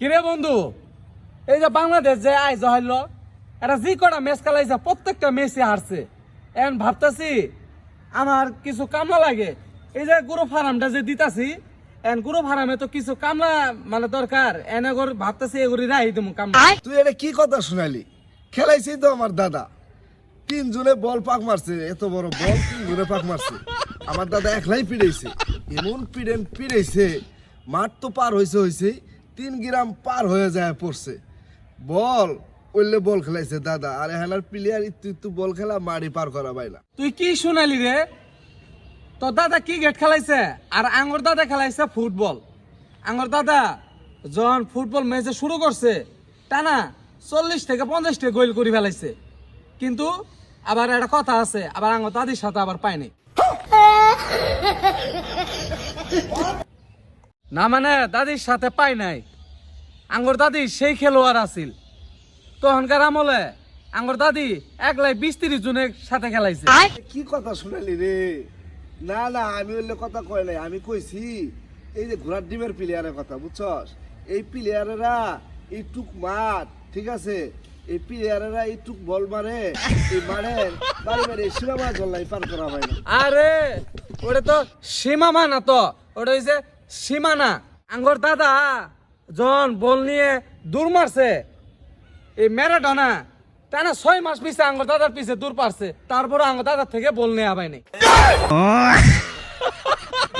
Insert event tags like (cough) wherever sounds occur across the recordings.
কিরে বন্ধু? এই যে বাংলাদেশ যে আইজ হইল এটা যে কটা ম্যাচ খেলাইছে প্রত্যেকটা ম্যাচে হারছে। এখন ভাবতাছি আমার কিছু কামলা লাগে। এই যে গুরু ফার্মটা যে দিতাছি এখন গুরু ফার্মে তো কিছু কামলা মানে দরকার। এনে করে ভাবতাছি এগুলি রাহি তুমি কামলা। তুই এটা কি কথা শুনালি? খেলাইছি তো আমার দাদা। তিন জনে বল পাক মারছে এত বড় বল তিন জনে পাক মারছে। আমার দাদা একলাই পিড়াইছে। এমন পিড়েন পিড়াইছে মাঠ তো পার হয়েছে হয়েছে তিন গ্রাম পার হয়ে যায় পড়ছে। বল, ওইলে বল খেলাইছে দাদা, আর হেলার প্লেয়ার ইত্যু ইত্যু বল খেলা মারি পার করা বাইলা তুই কি শুনালি রে? তোর দাদা কি গেট খেলাইছে, আর আঙ্গর দাদা খেলাইছে ফুটবল। আঙ্গর দাদা, যখন ফুটবল ম্যাচে শুরু করছে, টানা চল্লিশ থেকে পঞ্চাশটা গোল করে ফেলাইছে। কিন্তু আবার একটা কথা আছে, আবার আঙ্গর দাদির সাথে আবার পায়নি না মানে দাদির সাথে পাই নাই। আঙ্গর দাদি সেই খেলোয়াড় আছিল। তখনকার আমলে আঙ্গর দাদি একলাই বিশ তিরিশ জনের সাথে খেলাইছে। কি কথা শুনালি রে? না না আমি ওইলে কথা কয় নাই আমি কইছি এই যে ঘোড়ার ডিমের প্লেয়ারের কথা বুঝছস? এই প্লেয়ারেরা এই টুক মাঠ ঠিক আছে? এই প্লেয়ারেরা এই টুক বল মারে এই মারে বাড়ি বাড়ি সীমা মাছ জল্লাই পার করা হয় না। আরে ওটা তো সীমামা না তো। ওটা হইছে সীমানা। আঙ্গর দাদা, জন বল নিয়ে দূর মারছে। এই ম্যারাডোনা, টানা ছয় মাস পিছে আঙ্গর দাদার পিছে দূর পারছে। তারপরে আঙ্গর দাদার থেকে বল নেওয়া পায়নি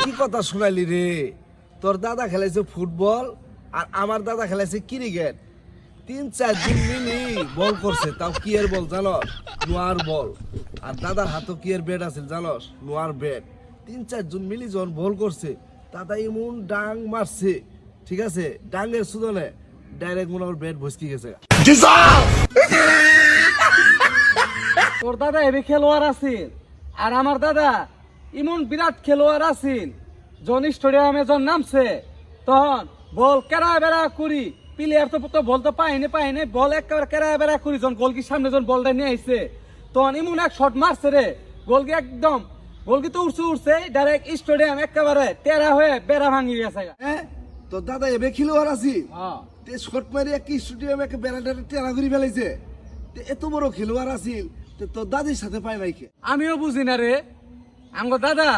কি কথা শুনালি রে? তোর দাদা খেলাইছে ফুটবল আর আমার দাদা খেলাইছে ক্রিকেট। তিন, চার দিন মিলি বল করছে, তাও কি এর বল জানস? নোয়ার বল। আর দাদার হাতও কি এর ব্যাট আছে জানস? নোয়ার ব্যাট। তিন, চার জন মিলি যখন বল করছে। দাদা এমন ডাং মারছে, ঠিক আছে? ডাঙ্গের সুদনে ডাইরেক্ট মনে হয় ব্যাট ভসকি গেছে। (laughs) তোর দাদা এবে খেলোয়াড় আছিল আর আমার দাদা এমন বিরাট খেলোয়াড় আছিল জন স্টেডিয়ামে যখন নামছে, তখন বল কেরা বেড়া করি প্লেয়ার তো তো বল তো পাইনি পাইনি বল একেবারে কেরা বেড়া করি, যখন গোলকি সামনে যখন বলটা নিয়ে আইছে, তখন এমন এক শট মারছে রে। গোলকি একদম গোলকি তো উঠছে উঠছে ডাইরেক্ট স্টেডিয়াম একেবারে তেরা হয়ে বেড়া ভাঙি গেছে। হ্যাঁ তোর দাদা এবে খেলোয়াড় আছি? হ্যাঁ। তে শর্ট মারি একটা স্টেডিয়ামে একটা বেড়াটা টেরা করে ফেলাইছে। তে এত বড় খেলোয়াড় আছিল তে দাদির সাথে পায় নাই কে? আমিও বুঝি না রে। আমগো দাদা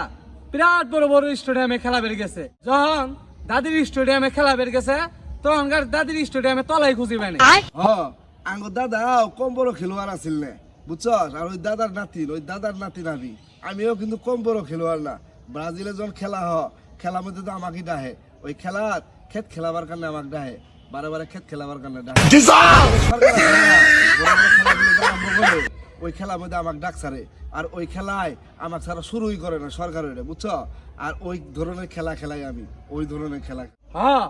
বিরাট বড় বড় স্টেডিয়ামে খেলা বের গেছে। যখন দাদির স্টেডিয়ামে খেলা বের গেছে তখনকার দাদির স্টেডিয়ামে তলাই খুঁজি পায়নি হ আঙ্গ দাদা কম বড় খেলোয়াড় আছিল না। বুঝছস? আর ওই দাদার নাতিন ওই দাদার নাতিন আমি আমিও কিন্তু কম বড় খেলোয়াড় না। ব্রাজিলে যখন খেলা হ খেলার মধ্যে তো আমাকে ডাহে। ওই খেলার খেত খেলাবার কারণে আমাকে ডাহে। বারে বারে খেত খেলাবার কারণে ডাহে। ওই খেলার মধ্যে আমাকে ডাক ছাড়ে আর ওই খেলায় আমাকে ছাড়া শুরুই করে না সরকার ওইটা বুঝছ? আর ওই ধরনের খেলা খেলাই আমি। ওই ধরনের খেলা। হ্যাঁ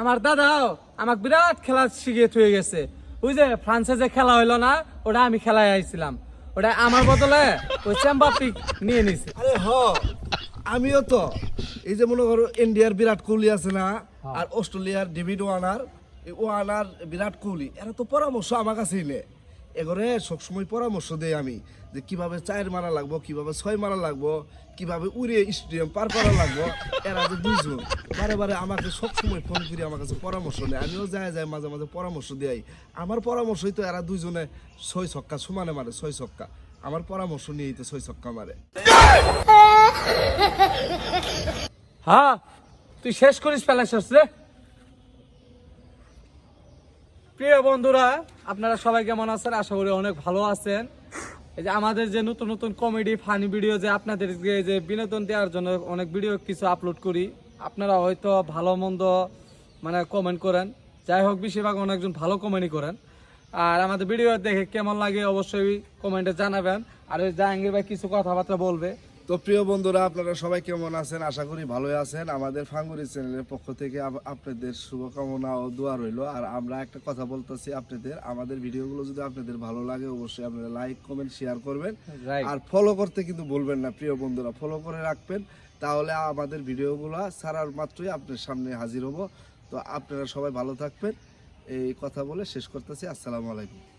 আমার দাদাও আমাকে বিরাট খেলা শিখিয়ে থুয়ে গেছে। ওই যে ফ্রান্সে যে খেলা হইল না ওটা আমি খেলায় আইছিলাম। ওটা আমার বদলে ওই চেম্বাপি নিয়ে নিছে। আরে হ আমিও তো। এই যে মনে করো ইন্ডিয়ার বিরাট কোহলি আছে না আর অস্ট্রেলিয়ার ডেভিড ওয়ানার ওয়ানার বিরাট কোহলি এরা তো পরামর্শ আমার কাছে এগরে সবসময় পরামর্শ দেই আমি যে কীভাবে চার মারা লাগবো, কীভাবে ছয় মারা লাগবো, কীভাবে উড়ে স্টেডিয়াম পার করা লাগবো, এরা যে দুইজন বারে বারে আমাকে সবসময় ফোন করে, আমার কাছে পরামর্শ নেয়। আমিও যাই যাই মাঝে মাঝে পরামর্শ দেই। আমার পরামর্শই তো এরা দুইজনে ছয় ছক্কা সমানে মারে, ছয় ছক্কা। আমার পরামর্শ নিয়েই তো ছয় ছক্কা মারে। হ্যাঁ তুই শেষ করিস ফেলাছিস রে। প্রিয় বন্ধুরা, আপনারা সবাই কেমন আছেন? আশা করি অনেক ভালো আছেন। এই যে আমাদের যে নতুন নতুন কমেডি ফানি ভিডিও যে আপনাদেরকে যে বিনোদন দেওয়ার জন্য অনেক ভিডিও কিছু আপলোড করি, আপনারা হয়তো ভালো, মন্দ মানে কমেন্ট করেন। যাই হোক, বেশিরভাগ অনেকজন ভালো কমেন্টই করেন। আর আমাদের ভিডিও দেখে কেমন লাগে অবশ্যই কমেন্টে জানাবেন। আর ওই জাহাঙ্গীর ভাই কিছু কথাবার্তা বলবে। তো প্রিয় বন্ধুরা আপনারা সবাই কেমন আছেন? আশা করি ভালোই আছেন। আমাদের ফাঙ্গুরি চ্যানেলের পক্ষ থেকে আপনাদের শুভকামনা ও দোয়া রইল। আর আমরা একটা কথা বলতেছি আপনাদের আমাদের ভিডিওগুলো যদি আপনাদের ভালো লাগে অবশ্যই আপনারা লাইক কমেন্ট শেয়ার করবেন। আর ফলো করতে কিন্তু বলবেন না প্রিয় বন্ধুরা ফলো করে রাখবেন। তাহলে আমাদের ভিডিওগুলো ছাড়ার মাত্রই আপনার সামনে হাজির হব। তো আপনারা সবাই ভালো থাকবেন। এই কথা বলে শেষ করতেছি। আসসালামু আলাইকুম।